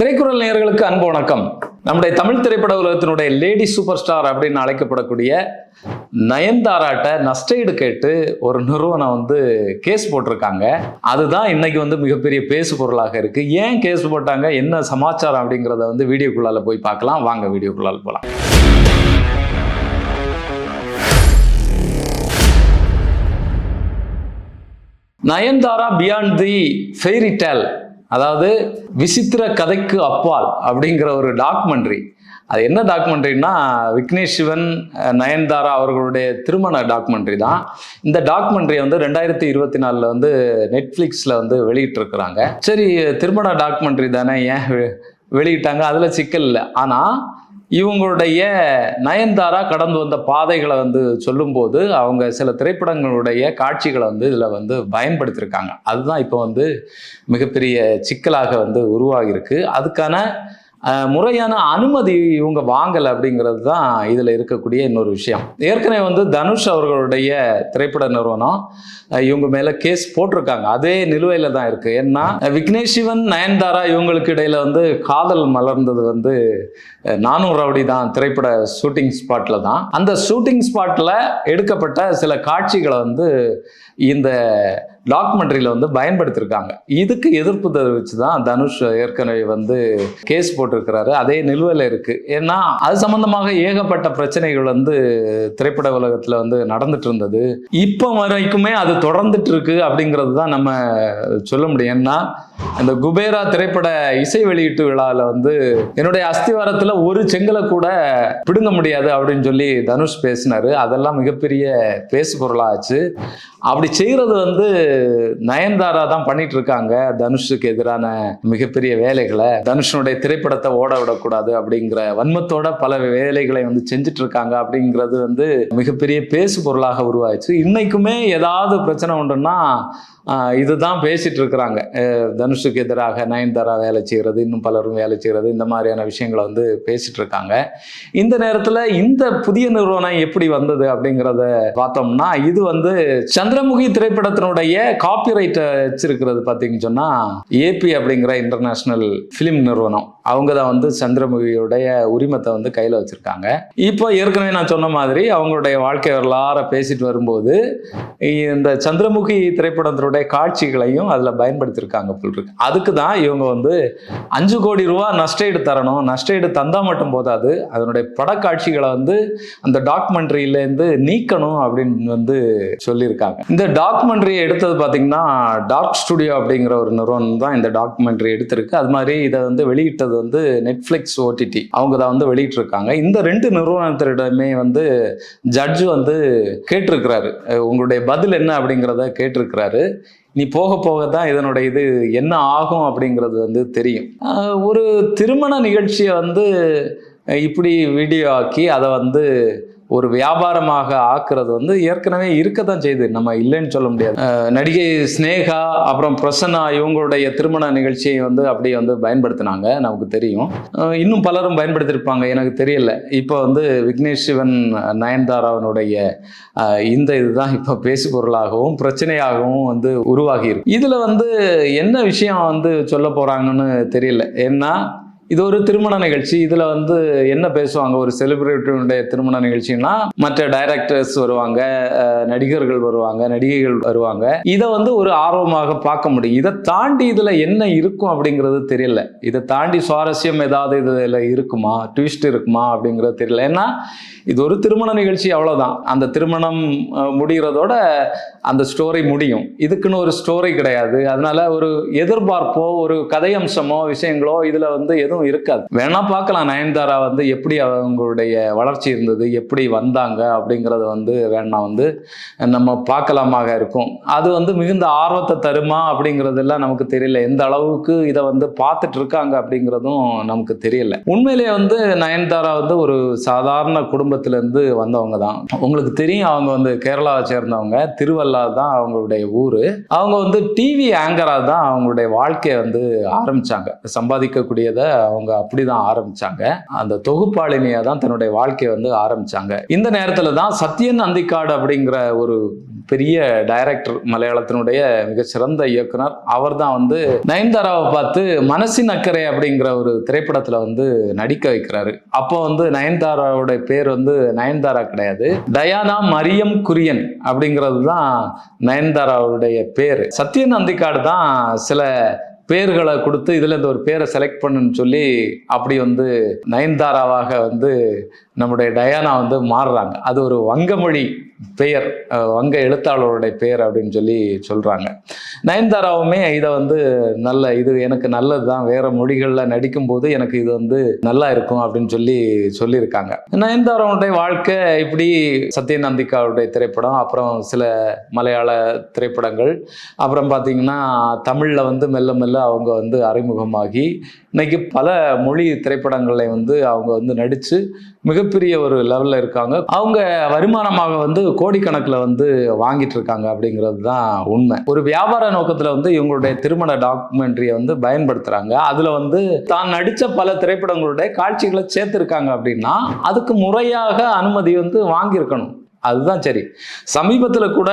திரைக்குறள் நேயர்களுக்கு அன்பு வணக்கம். நம்முடைய தமிழ் திரைப்பட உலகத்தினுடைய லேடி சூப்பர் ஸ்டார் அப்படின்னு அழைக்கப்படக்கூடிய நயன்தாராட்ட நஷ்டஈடு கேட்டு ஒரு நிறுவனம் வந்து கேஸ் போட்டிருக்காங்க. அதுதான் இன்னைக்கு வந்து மிகப்பெரிய பேசு பொருளாக இருக்கு. ஏன் கேஸ் போட்டாங்க? என்ன சமாச்சாரம் அப்படிங்கிறத வந்து வீடியோக்குள்ளால போய் பார்க்கலாம். வாங்க வீடியோக்குள்ளால போகலாம் Nayanthara beyond the fairy tale அதாவது விசித்திர கதைக்கு அப்பால் அப்படிங்கிற ஒரு டாக்குமெண்ட்ரி அது என்ன டாக்குமெண்ட்ரின்னா விக்னேஷ் சிவன் நயன்தாரா அவர்களுடைய திருமண டாக்குமெண்ட்ரி தான். இந்த டாக்குமெண்ட்ரியை வந்து ரெண்டாயிரத்தி இருபத்தி நாலில் வந்து நெட்ஃப்ளிக்ஸில் வந்து வெளியிட்டிருக்கிறாங்க. சரி திருமண டாக்குமெண்ட்ரி தானே ஏன் வெ- வெளியிட்டாங்க? அதில் சிக்கல் இல்லை. ஆனால் இவங்களுடைய நயன்தாரா கடந்து வந்த பாதைகளை வந்து சொல்லும்போது அவங்க சில திரைப்படங்களுடைய காட்சிகளை வந்து இதில் வந்து பயன்படுத்தியிருக்காங்க அதுதான் இப்போ வந்து மிகப்பெரிய சிக்கலாக வந்து உருவாகியிருக்கு. அதுக்கான முறையான அனுமதி இவங்க வாங்கலை அப்படிங்கிறது தான் இதில் இருக்கக்கூடிய இன்னொரு விஷயம். ஏற்கனவே வந்து தனுஷ் அவர்களுடைய திரைப்பட நிறுவனம் இவங்க மேலே கேஸ் போட்டிருக்காங்க. அதே நிலுவையில் தான் இருக்குது ஏன்னா விக்னேஷ் சிவன் நயன்தாரா இவங்களுக்கு இடையில வந்து காதல் மலர்ந்தது வந்து நானூறு ரவுடி தான் திரைப்பட ஷூட்டிங் ஸ்பாட்டில் தான். அந்த ஷூட்டிங் ஸ்பாட்டில் எடுக்கப்பட்ட சில காட்சிகளை வந்து இந்த டாக்குமெண்ட்ரியில் வந்து பயன்படுத்தியிருக்காங்க இதுக்கு எதிர்ப்பு தெரிவித்து தான் தனுஷ் ஏற்கனவே வந்து கேஸ் போட்டிருக்கிறாரு. அதே நிலுவையில் இருக்குது ஏன்னா அது சம்மந்தமாக ஏகப்பட்ட பிரச்சனைகள் வந்து திரைப்பட உலகத்தில் வந்து நடந்துட்டு இருந்தது இப்போ வரைக்குமே அது தொடர்ந்துட்டு இருக்கு அப்படிங்கிறது தான் நம்ம சொல்ல முடியும். ஏன்னா அந்த குபேரா திரைப்பட இசை வெளியீட்டு விழாவில் வந்து என்னுடைய அஸ்திவாரத்தில் ஒரு செங்கலை கூட பிடுங்க முடியாது அப்படின்னு சொல்லி தனுஷ் பேசினாரு. அதெல்லாம் மிகப்பெரிய பேசு பொருளாச்சு அப்படி செய்கிறது வந்து நயன்தாரா தான் பண்ணிட்டு இருக்காங்க தனுஷுக்கு எதிரான மிகப்பெரிய வேலைகளை தனுஷனுடைய திரைப்படத்தை ஓட விடக்கூடாது அப்படிங்கிற வன்மத்தோட பல வேலைகளை வந்து செஞ்சுட்டு இருக்காங்க அப்படிங்கிறது வந்து மிகப்பெரிய பேசு பொருளாக உருவாயிடுச்சு. இன்னைக்குமே ஏதாவது பிரச்சனை உண்டுன்னா இதுதான் பேசிட்டு இருக்கிறாங்க தனுஷுக்கு எதிராக நயன்தாரா வேலை செய்கிறது இன்னும் பலரும் வேலை செய்கிறது இந்த மாதிரியான விஷயங்களை வந்து பேசிட்டு இருக்காங்க இந்த நேரத்தில் இந்த புதிய நிறுவனம் எப்படி வந்தது அப்படிங்கிறத பார்த்தோம்னா இது வந்து சந்திரமுகி திரைப்படத்தினுடைய காப்பிரைட்டை வச்சிருக்கிறது பார்த்தீங்கன்னு சொன்னால் ஏபி அப்படிங்கிற இன்டர்நேஷ்னல் ஃபிலிம் நிறுவனம். அவங்க தான் வந்து சந்திரமுகியுடைய உரிமத்தை வந்து கையில் வச்சுருக்காங்க. இப்போ ஏற்கனவே நான் சொன்ன மாதிரி அவங்களுடைய வாழ்க்கை வரலாற பேசிட்டு வரும்போது இந்த சந்திரமுகி திரைப்படத்தினுடைய காட்சிகளையும் அதில் பயன்படுத்தியிருக்காங்க போல் இருக்கு. அதுக்கு தான் இவங்க வந்து அஞ்சு கோடி ரூபா நஷ்டஈடு தரணும். நஷ்டஈடு தந்தால் மட்டும் போதாது. அதனுடைய படக்காட்சிகளை வந்து அந்த டாக்குமெண்ட்ரியிலேருந்து நீக்கணும் அப்படின்னு வந்து சொல்லியிருக்காங்க. இந்த டாக்குமெண்ட்ரியை எடுத்தது பார்த்தீங்கன்னா டார்க் ஸ்டுடியோ அப்படிங்கிற ஒரு நிறுவனம் தான் இந்த டாக்குமெண்ட்ரி எடுத்திருக்கு. அது மாதிரி இதை வந்து வெளியிட்டது வந்து நெட்ஃப்ளிக்ஸ் ஓடிடி அவங்க தான் வந்து வெளியிட்டிருக்காங்க. இந்த ரெண்டு நிறுவனத்திடமே வந்து ஜட்ஜ் வந்து கேட்டிருக்கிறாரு. உங்களுடைய பதில் என்ன அப்படிங்கிறத கேட்டிருக்கிறாரு. நீ போக போக தான் இதனுடைய இது என்ன ஆகும் அப்படிங்கிறது வந்து தெரியும். ஒரு திருமண நிகழ்ச்சியை வந்து இப்படி வீடியோ ஆக்கி அதை வந்து ஒரு வியாபாரமாக ஆக்குறது வந்து ஏற்கனவே இருக்க தான் செய்யுது நம்ம இல்லைன்னு சொல்ல முடியாது. நடிகை ஸ்னேகா அப்புறம் பிரசன்னா இவங்களுடைய திருமண நிகழ்ச்சியை வந்து அப்படியே வந்து பயன்படுத்தினாங்க நமக்கு தெரியும். இன்னும் பலரும் பயன்படுத்தியிருப்பாங்க எனக்கு தெரியல. இப்போ வந்து விக்னேஷ் சிவன் நயன்தாராவனுடைய இந்த இதுதான் இப்போ பேசு பொருளாகவும் பிரச்சனையாகவும் வந்து உருவாகியிருக்கு இதில் வந்து என்ன விஷயம் வந்து சொல்ல போகிறாங்கன்னு தெரியல. ஏன்னா இது ஒரு திருமண நிகழ்ச்சி. இதில் வந்து என்ன பேசுவாங்க? ஒரு செலிபிரிட்டியுடைய திருமண நிகழ்ச்சின்னா மற்ற டைரக்டர்ஸ் வருவாங்க நடிகர்கள் வருவாங்க நடிகைகள் வருவாங்க. இதை வந்து ஒரு ஆர்வமாக பார்க்க முடியும். இதை தாண்டி இதில் என்ன இருக்கும் அப்படிங்கிறது தெரியல. இதை தாண்டி சுவாரஸ்யம் ஏதாவது இதில் இருக்குமா? ட்விஸ்ட் இருக்குமா அப்படிங்கிறது தெரியல. ஏன்னா இது ஒரு திருமண நிகழ்ச்சி அவ்வளோதான் அந்த திருமணம் முடிகிறதோட அந்த ஸ்டோரி முடியும். இதுக்குன்னு ஒரு ஸ்டோரி கிடையாது. அதனால ஒரு எதிர்பார்ப்போ ஒரு கதை அம்சமோ விஷயங்களோ இதில் வந்து எதுவும் இருக்காது. வேணா பார்க்கலாம். நயன்தாரா வந்து எப்படி அவங்களுடைய வளர்ச்சி இருந்தது எப்படி வந்தாங்க அப்படிங்கிறத வந்து வேணா வந்து நம்ம பார்க்கலாமாக இருக்கும். அது வந்து மிகுந்த ஆர்வத்தை தருமா அப்படிங்கிறதெல்லாம் நமக்கு தெரியல. எந்த அளவுக்கு இதை வந்து பார்த்துட்டு இருக்காங்க அப்படிங்கிறதும் நமக்கு தெரியல. உண்மையிலேயே வந்து நயன்தாரா வந்து ஒரு சாதாரண குடும்பத்திலேருந்து வந்தவங்க தான். உங்களுக்கு தெரியும் அவங்க வந்து கேரளாவை சேர்ந்தவங்க. திருவள்ளா தான் அவங்களுடைய ஊர். அவங்க வந்து டிவி ஆங்கராக தான் அவங்களுடைய வாழ்க்கையை வந்து ஆரம்பிச்சாங்க. சம்பாதிக்கக்கூடியதை அவங்க அப்படிதான் ஆரம்பிச்சாங்க. அந்த தொகுப்பாளினியா தான் தன்னுடைய வாழ்க்கையை வந்து ஆரம்பிச்சாங்க. இந்த நேரத்துல தான் சத்யன் அந்திக்காடு அப்படிங்கிற ஒரு பெரிய டைரக்டர் மலையாளத்தினுடைய மிகச்சிறந்த இயக்குனர் அவர் தான் வந்து நயன்தாராவை பார்த்து மனசின் அக்கறை அப்படிங்கிற ஒரு திரைப்படத்துல வந்து நடிக்க வைக்கிறாரு. அப்போ வந்து நயன்தாராவோட பேர் வந்து நயன்தாரா கிடையாது. டயானா மரியம் குரியன் அப்படிங்கிறது தான் நயன்தாராவுடைய பேர். சத்யன் அந்திக்காடு தான் சில பேர்களை கொடுத்து இதில் இந்த ஒரு பேரை செலக்ட் பண்ணுன்னு சொல்லி அப்படி வந்து நயன்தாராவாக வந்து நம்முடைய டயானா வந்து மாறுறாங்க. அது ஒரு வங்கமொழி பெயர் வங்க எழுத்தாளருடைய பெயர் அப்படின்னு சொல்லி சொல்கிறாங்க நயன்தாராவுமே இதை வந்து நல்ல இது எனக்கு நல்லது தான் வேறு மொழிகளில் நடிக்கும்போது எனக்கு இது வந்து நல்லா இருக்கும் அப்படின்னு சொல்லி சொல்லியிருக்காங்க. நயன்தாராவுடைய வாழ்க்கை இப்படி சத்யன் அந்திகாவுடைய திரைப்படம் அப்புறம் சில மலையாள திரைப்படங்கள் அப்புறம் பார்த்தீங்கன்னா தமிழில் வந்து மெல்ல மெல்ல அவங்க வந்து அறிமுகமாகி இன்னைக்கு பல மொழி திரைப்படங்களை வந்து அவங்க வந்து நடித்து மிகப்பெரிய ஒரு லெவலில் இருக்காங்க. அவங்க வருமானமாக வந்து கோடிக்கணக்கில் வந்து வாங்கிட்டு இருக்காங்க அப்படிங்கிறது தான் உண்மை. ஒரு வியாபார நோக்கத்தில் வந்து இவங்களுடைய திருமண டாக்குமெண்ட்ரியை வந்து பயன்படுத்துகிறாங்க அதில் வந்து தான் நடித்த பல திரைப்படங்களுடைய காட்சிகளை சேர்த்துருக்காங்க அப்படின்னா அதுக்கு முறையாக அனுமதி வந்து வாங்கியிருக்கணும். அதுதான் சரி. சமீபத்தில் கூட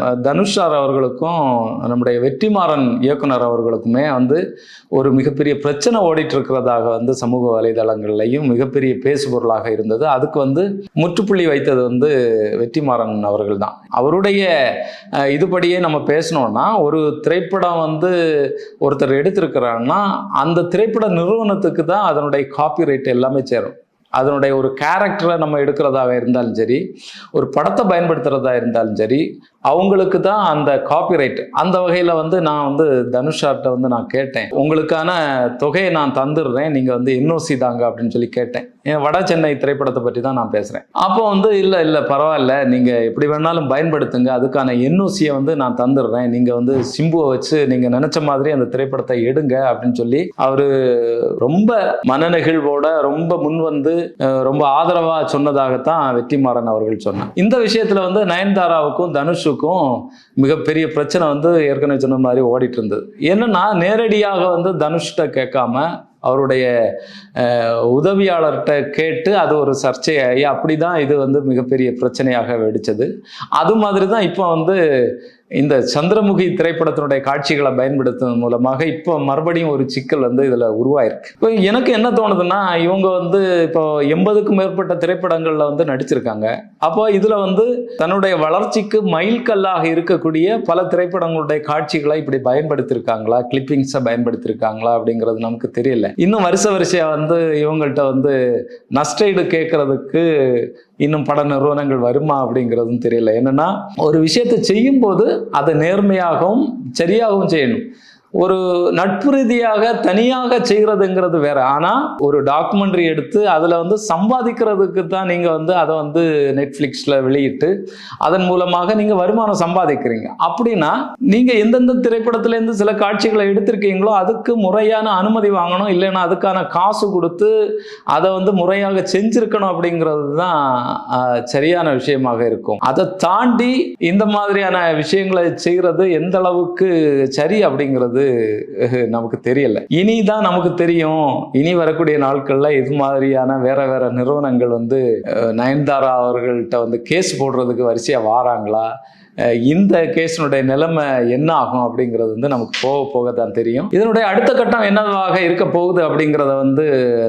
அஹ், தனுஷ் சார் அவர்களுக்கும் நம்முடைய வெற்றிமாறன் இயக்குனர் அவர்களுக்குமே வந்து ஒரு மிகப்பெரிய பிரச்சனை ஓடிட்டு இருக்கிறதாக வந்து சமூக வலைதளங்கள்லையும் மிகப்பெரிய பேசுபொருளாக இருந்தது. அதுக்கு வந்து முற்றுப்புள்ளி வைத்தது வந்து வெற்றிமாறன் அவர்கள் தான் அவருடைய இதுபடியே நம்ம பேசணும்னா ஒரு திரைப்படம் வந்து ஒருத்தர் எடுத்திருக்கிறாங்கன்னா அந்த திரைப்பட நிறுவனத்துக்கு தான் அதனுடைய காப்பி ரைட் எல்லாமே சேரும். அதனுடைய ஒரு கேரக்டரை நம்ம எடுக்கிறதாக இருந்தாலும் சரி ஒரு படத்தை பயன்படுத்துகிறதா இருந்தாலும் சரி அவங்களுக்கு தான் அந்த காப்பிரைட் அந்த வகையில் வந்து நான் வந்து தனுஷார்கிட்ட வந்து நான் கேட்டேன். உங்களுக்கான தொகையை நான் தந்துடுறேன். நீங்கள் வந்து என்ஓசி தாங்க அப்படின்னு சொல்லி கேட்டேன். வட சென்னை திரைப்படத்தை பற்றி தான் நான் பேசுகிறேன் அப்போ வந்து இல்லை இல்லை பரவாயில்ல. நீங்கள் எப்படி வேணாலும் பயன்படுத்துங்க. அதுக்கான என்ஓசியை வந்து நான் தந்துடுறேன். நீங்கள் வந்து சிம்புவை வச்சு நீங்கள் நினச்ச மாதிரி அந்த திரைப்படத்தை எடுங்க அப்படின்னு சொல்லி அவர் ரொம்ப மனநெகிழ்வோட ரொம்ப முன் வந்து ரொம்ப ஆதரவாக சொன்னதாகத்தான் வெற்றிமாறன் அவர்கள் சொன்னார். இந்த விஷயத்தில் வந்து நயன்தாராவுக்கும் தனுஷுக்கும் மிகப்பெரிய பிரச்சனை வந்து ஏற்கனவே சொன்ன மாதிரி ஓடிட்டு இருந்தது. என்னன்னா நேரடியாக வந்து தனுஷ்கிட்ட கேட்காம அவருடைய உதவியாளர்கிட்ட கேட்டு அது ஒரு சர்ச்சையாகி அப்படி தான் இது வந்து மிகப்பெரிய பிரச்சனையாக வெடித்தது அது மாதிரி தான் இப்போ வந்து இந்த சந்திரமுகி திரைப்படத்தினுடைய காட்சிகளை பயன்படுத்துவதன் மூலமாக இப்போ மறுபடியும் ஒரு சிக்கல் வந்து இதில் உருவாயிருக்கு. இப்போ எனக்கு என்ன தோணுதுன்னா இவங்க வந்து இப்போ எண்பதுக்கும் மேற்பட்ட திரைப்படங்களில் வந்து நடிச்சிருக்காங்க. அப்போ இதில் வந்து தன்னுடைய வளர்ச்சிக்கு மைல்கல்லாக இருக்கக்கூடிய பல திரைப்படங்களுடைய காட்சிகளை இப்படி பயன்படுத்தியிருக்காங்களா கிளிப்பிங்ஸை பயன்படுத்தியிருக்காங்களா அப்படிங்கிறது நமக்கு தெரியல. இன்னும் வருஷ வரிசையாக வந்து இவங்கள்ட்ட வந்து நஷ்டஈடு கேட்கறதுக்கு இன்னும் பட நிறுவனங்கள் வருமா அப்படிங்கிறதும் தெரியல. என்னன்னா ஒரு விஷயத்தை செய்யும்போது அதை நேர்மையாகவும் சரியாகவும் செய்யணும். ஒரு நட்பு ரீதியாக தனியாக செய்கிறதுங்கிறது வேற. ஆனால் ஒரு டாக்குமெண்ட்ரி எடுத்து அதில் வந்து சம்பாதிக்கிறதுக்கு தான் நீங்கள் வந்து அதை வந்து நெட்ஃப்ளிக்ஸில் வெளியிட்டு அதன் மூலமாக நீங்கள் வருமானம் சம்பாதிக்கிறீங்க. அப்படின்னா நீங்கள் எந்தெந்த திரைப்படத்துலேருந்து சில காட்சிகளை எடுத்திருக்கீங்களோ அதுக்கு முறையான அனுமதி வாங்கணும் இல்லைன்னா அதுக்கான காசு கொடுத்து அதை வந்து முறையாக செஞ்சிருக்கணும் அப்படிங்கிறது தான் சரியான விஷயமாக இருக்கும். அதை தாண்டி இந்த மாதிரியான விஷயங்களை செய்கிறது எந்த அளவுக்கு சரி அப்படிங்கிறது அஹ், நமக்கு தெரியல. இனி தான் நமக்கு தெரியும். இனி வரக்கூடிய நாட்கள்ல இது மாதிரியான வேற வேற நிறுவனங்கள் வந்து நயன்தாரா அவர்கள்ட்ட வந்து கேஸ் போடுறதுக்கு வரிசையா வாராங்களா? இந்த கேஸினுடைய நிலைமை என்ன ஆகும் அப்படிங்கிறது வந்து நமக்கு போக போக தான் தெரியும். இதனுடைய அடுத்த கட்டம் என்னவாக இருக்க போகுது அப்படிங்கிறத வந்து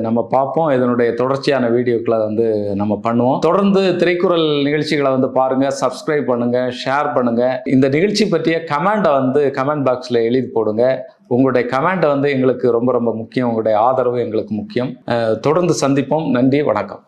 நம்ம பார்ப்போம். இதனுடைய தொடர்ச்சியான வீடியோக்களை வந்து நம்ம பண்ணுவோம். தொடர்ந்து திரைக்குறள் நிகழ்ச்சிகளை வந்து பாருங்க சப்ஸ்கிரைப் பண்ணுங்க ஷேர் பண்ணுங்க. இந்த நிகழ்ச்சி பற்றிய கமெண்டை வந்து கமெண்ட் பாக்ஸில் எழுதி போடுங்க. உங்களுடைய கமெண்ட் வந்து எங்களுக்கு ரொம்ப ரொம்ப முக்கியம். உங்களுடைய ஆதரவு எங்களுக்கு முக்கியம். தொடர்ந்து சந்திப்போம். நன்றி வணக்கம்.